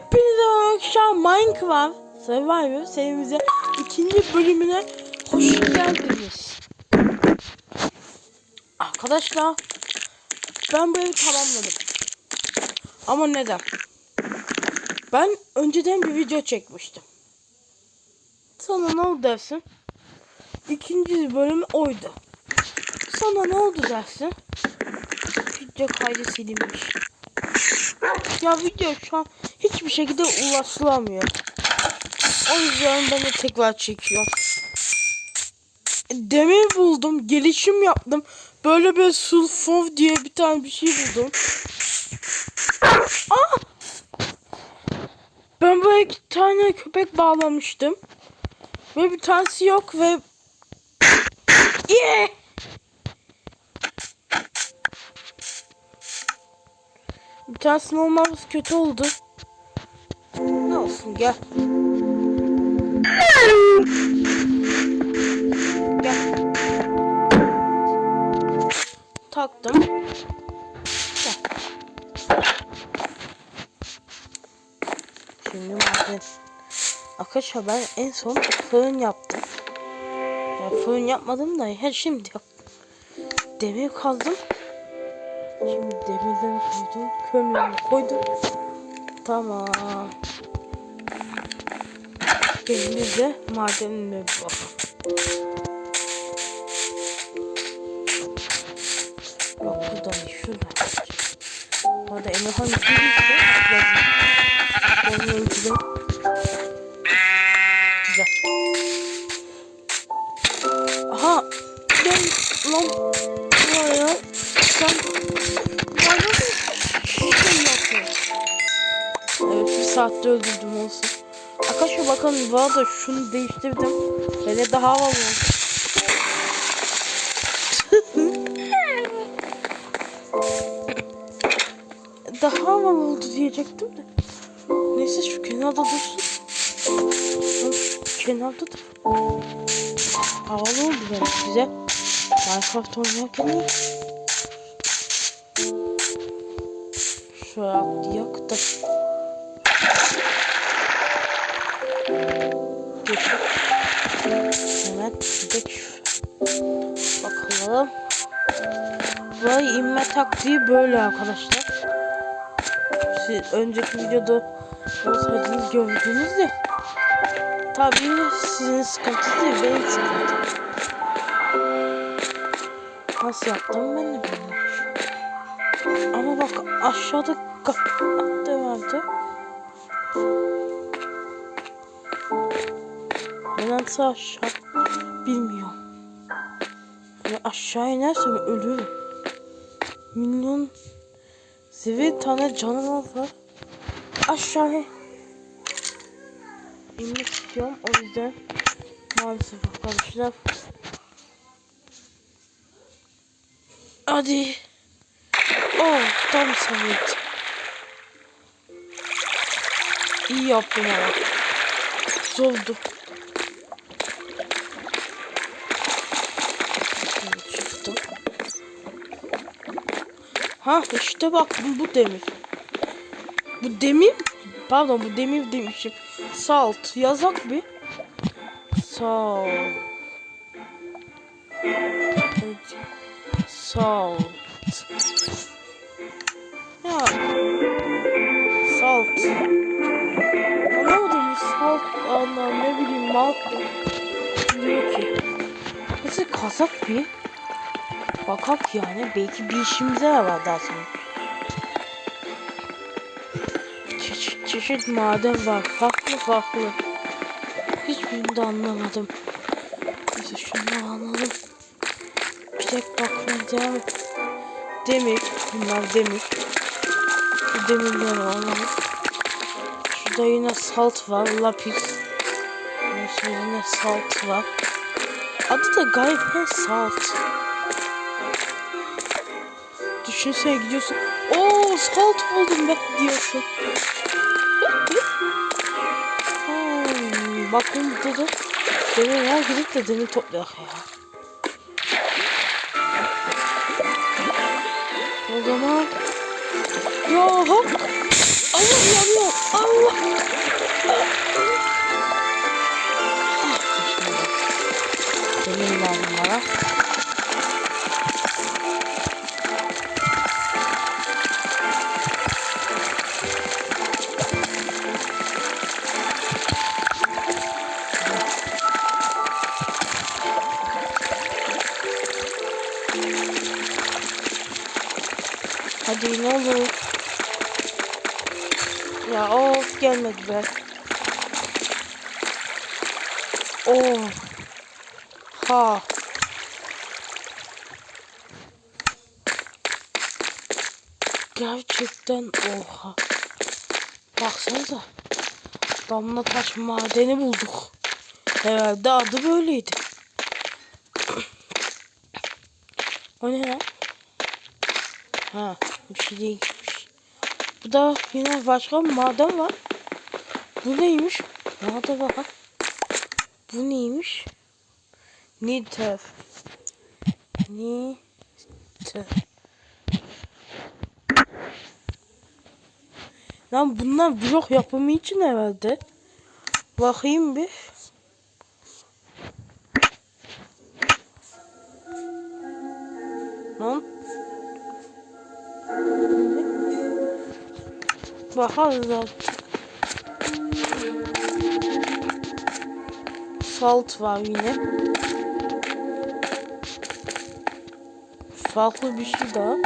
Hepinize akşam Minecraft Survivor serimize ikinci bölümüne hoş geldiniz. Arkadaşlar ben bu evi tamamladım. Ama neden? Ben önceden bir video çekmiştim. Sonra ne oldu dersin? İkinci bölüm oydu. Sonra ne oldu dersin? Video kaydı silinmiş. Ya video şu an hiçbir şekilde ulaşılamıyor. O yüzden ben tekrar çekiyorum. Demir buldum, gelişim yaptım. Böyle bir sulfur diye bir tane bir şey buldum. Aa! Ben böyle iki tane köpek bağlamıştım. Ve bir tanesi yok ve... Yeah! Bir tanesinin olmamız kötü oldu. Gel. Gel. Taktım. Gel. Şimdi maden. Arkadaşlar ben en son fırın yaptım. Ya fırın yapmadım da her şimdi yaptım. Demir kazdım. Şimdi demirleri koydum. Kömürleri koydum. Tamam. Elimizde madenine bir bakalım. Yok burada değil. Şurada. Orada Emirhan gidiyse ben öldürüm. Güzel. Aha. Ben lan. Sen bana bir şey yapıyorsun. Evet bir saatte öldürdüm olsun. Arkadaşlar bakın bu arada şunu değiştirdim. Böyle daha havalı oldu. daha havalı oldu diyecektim de. Neyse şu kenarda dursun. Kenarda dur. Havalı oldu yani güzel. Minecraft oynarken iyi. Şöyle yaktım. Geçip hemen şuraya. Bakalım. Burayı inme taktiği böyle arkadaşlar. Siz önceki videoda olsaydınız gördünüz de. Tabii sizin sıkıntı değil benim sıkıntım. Nasıl yaptım ben de bilmiyorum. Ama bak aşağıda kapattı vardı. Nasıl aşağı bilmiyorum. Yani aşağı inersem ölürüm. Milyon seviye tane canavar var. Aşağıya inmek istiyorum. O yüzden maalesef arkadaşlar. Hadi. Oh tam sabit. İyi yaptım ama. Zordu. Ha işte bak bu demir. Bu demir pardon bu demir demişim. Salt yazak bir. Salt. Salt. Ya. Salt. Anlamadım salt anlam ne bileyim mal diyor ki. Neyse kazak bir. Bakak yani belki bir işimize yarar daha sonra. Çeşit çeşit maden var. Farklı farklı. Hiçbirini de anlamadım. Neyse şunu alalım. Bir tek bakmaya devam et. Demir. Bunlar demir. Şu demirleri alalım. Şurada yine salt var. Lapis. Neyse yine salt var. Adı da gayet salt. Düşünsene gidiyorsun. Oo salt buldum be diyorsun. Hmm, bakın burada da demir var gidip de demir topluyor ya. O zaman ya hop Allah yanıyor. Allah. Benim lazım bana. Be. Oh. Ha. Gerçekten oha. Baksanıza. Damla taş madeni bulduk. Herhalde adı böyleydi. O ne lan? Ha, bir şey değilmiş. Bu da yine başka bir maden var. Bu neymiş? Maden var. Bu neymiş? Niter. Niter. Lan bunlar blok yapımı için herhalde. Bakayım bir. Lan. Bakarız artık. Salt var yine. Farklı bir şey daha.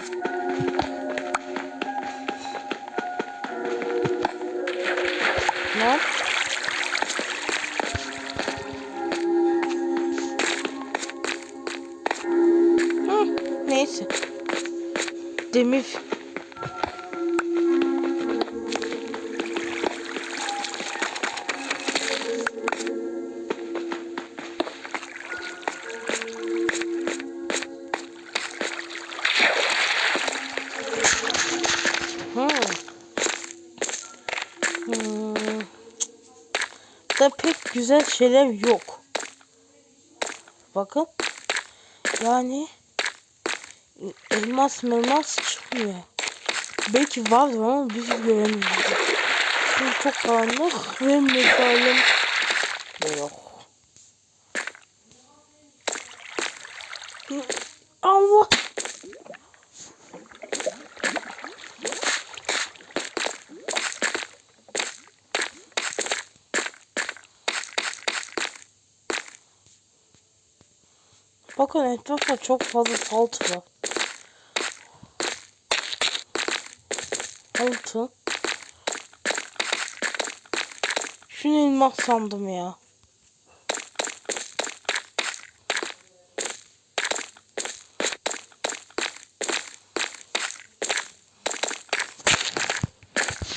Güzel şeyler yok. Bakın. Yani elmas melmas çıkmıyor. Belki vardır ama biz göremiyoruz. Çünkü çok karanlık ve mesalim de yok. Allah! Bakın etrafta çok fazla salt var. Altı. Şunu elmas sandım ya.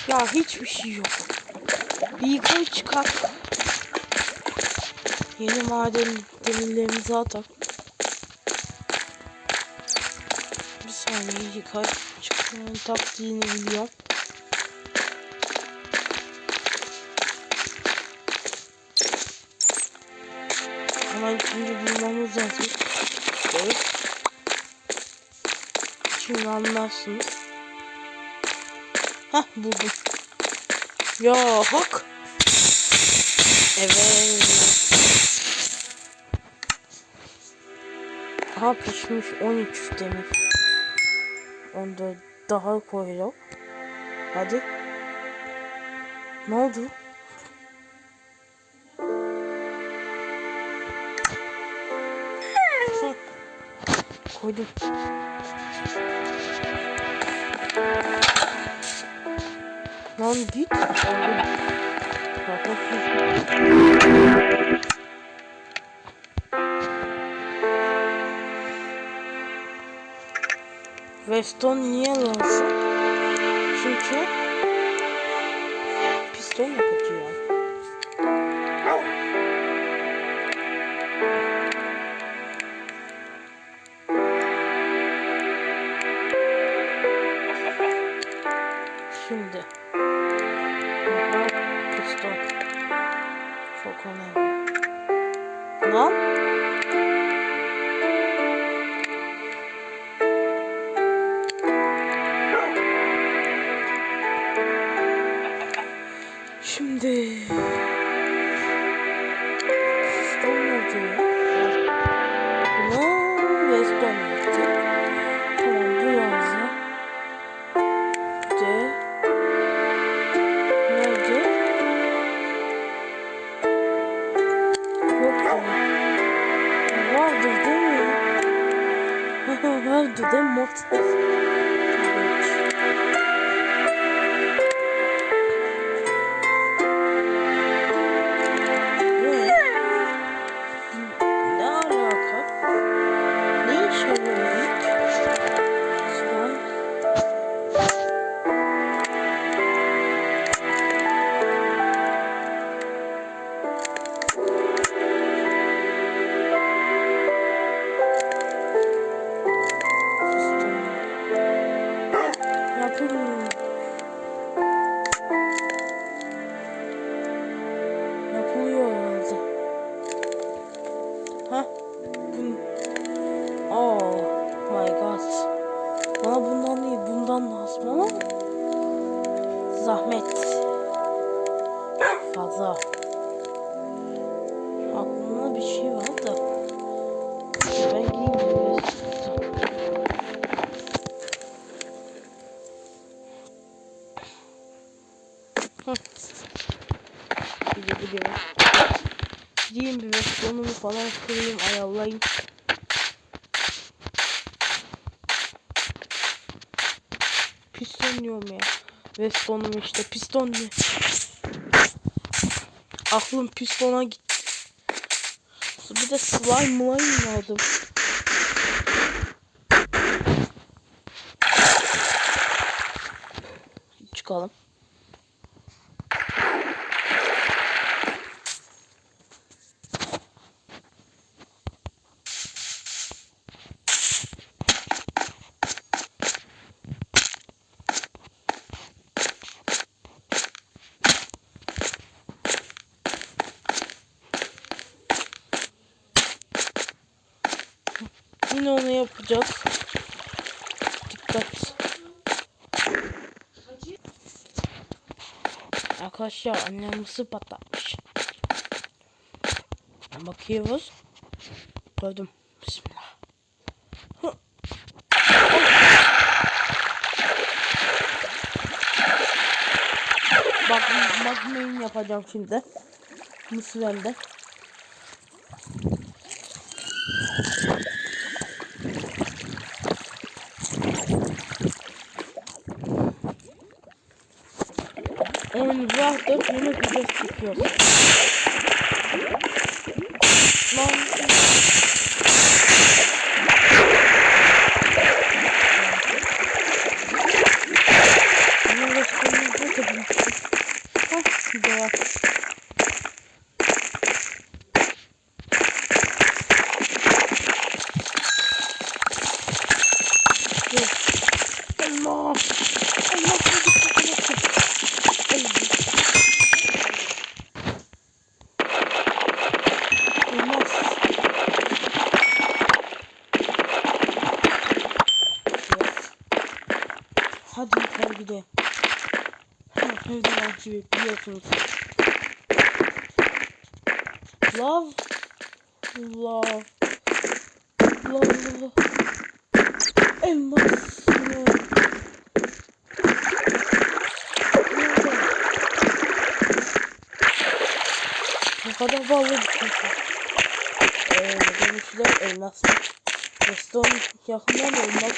Ya hiçbir şey yok. Bir yukarı çıkar. Yeni maden demirlerimizi atar. Bir saniye yukarı çıkmanın taktiğini biliyorum. Hemen şimdi bulmamız lazım. Evet. Şimdi anlarsınız. Hah buldum. Ya bak. Evet. Aha pişmiş 13 demir. Onu da daha koyalım. Hadi. Ne oldu? Koydum. Lan git. Bak, bak. Weston niye lazım? Çünkü piston yapacağım. Şimdi. Piston. Çok önemli. Lan. Vardır değil kurayım ayarlayayım. Piston diyorum ya. Vestonum işte piston ne? Aklım pistona gitti. Bir de slime mılayım lazım. Çıkalım. Yine onu yapacağız. Dikkat. Arkadaşlar annem mısır patlatmış. Bakıyoruz. Gördüm. Bismillah. Hı. Bak, bakmayın yapacağım şimdi. Mısır elde. Oyun rahatlık yemek videosu çekiyor. Lan. Bunun restoranı burada bulmuştum. Hah bir de var. Dur. Allah. Allah. Allah. Olmaz. Yes. Hadi yukarı gidelim. Ha, her zaman gibi biliyorsunuz. Love. Love. Love. Elmas. Ne? Kadar bağlı bir şey. Eee demişler elmas. Reston yakından da elmas.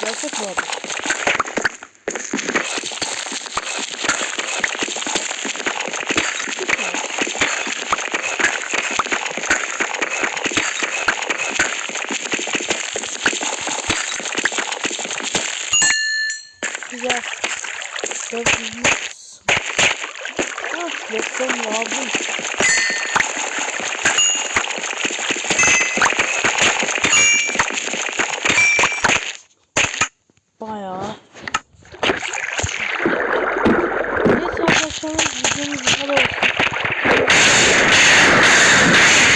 Gerçek bu arada. Güzel. Dört yüz. Ah, Reston lazım.